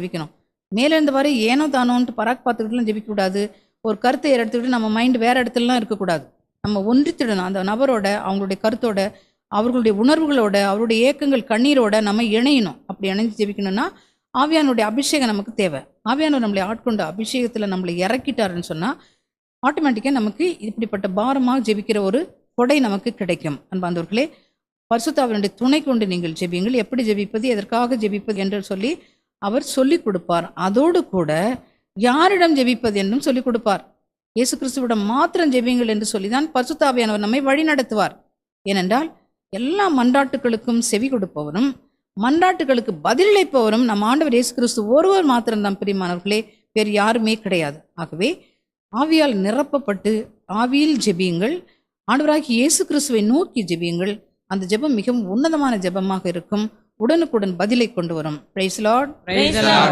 ஜெபிக்கணும். மேலேருந்து வரை ஏனோ தானோன்ட்டு பராக் பார்த்துக்கிட்டுலாம் ஜெபிக்கக்கூடாது. ஒரு கருத்தை எடுத்துக்கிட்டு நம்ம மைண்ட் வேறு இடத்துலலாம் இருக்கக்கூடாது. நம்ம ஒன்றித்திடணும். அந்த நபரோட அவங்களுடைய கருத்தோட அவர்களுடைய உணர்வுகளோட அவருடைய ஏக்கங்கள் கண்ணீரோட நம்ம இணையணும். அப்படி இணைஞ்சு ஜெபிக்கணும்னா ஆவியானுடைய அபிஷேகம் நமக்கு தேவை. ஆவியானவர் நம்மளை ஆட்கொண்ட அபிஷேகத்தில் நம்மளை இறக்கிட்டாருன்னு சொன்னால் ஆட்டோமேட்டிக்காக நமக்கு இப்படிப்பட்ட பாரமாக ஜெபிக்கிற ஒரு கொடை நமக்கு கிடைக்கும். அன்பாந்தவர்களே பரிசுத்தாவினுடைய துணை கொண்டு நீங்கள் ஜெபியுங்கள். எப்படி ஜெபிப்பது எதற்காக ஜெபிப்பது என்று சொல்லி அவர் சொல்லிக் கொடுப்பார். அதோடு கூட யாரிடம் ஜெபிப்பது என்றும் சொல்லிக் கொடுப்பார். இயேசு கிறிஸ்துவிடம் மாத்திரம் ஜெபியுங்கள் என்று சொல்லிதான் பரிசுத்தாவியானவர் நம்மை வழி நடத்துவார். ஏனென்றால் எல்லா மன்றாட்டுகளுக்கும் செவி கொடுப்பவரும் மன்றாட்டுகளுக்கு பதிலளிப்பவரும் நம் ஆண்டவர் இயேசு கிறிஸ்து ஒருவர் மாத்திரம்தான் பிரியமானவர்களே வேறு யாருமே கிடையாது. ஆகவே ஆவியால் நிரப்பப்பட்டு ஆவியில் ஜெபியுங்கள் ஆண்டவராகி இயேசு கிறிஸ்துவை நோக்கி ஜெபியுங்கள். அந்த ஜெபம் மிகவும் உன்னதமான ஜெபமாக இருக்கும். உடனுக்குடன் பதிலை கொண்டு வரும். Price Lord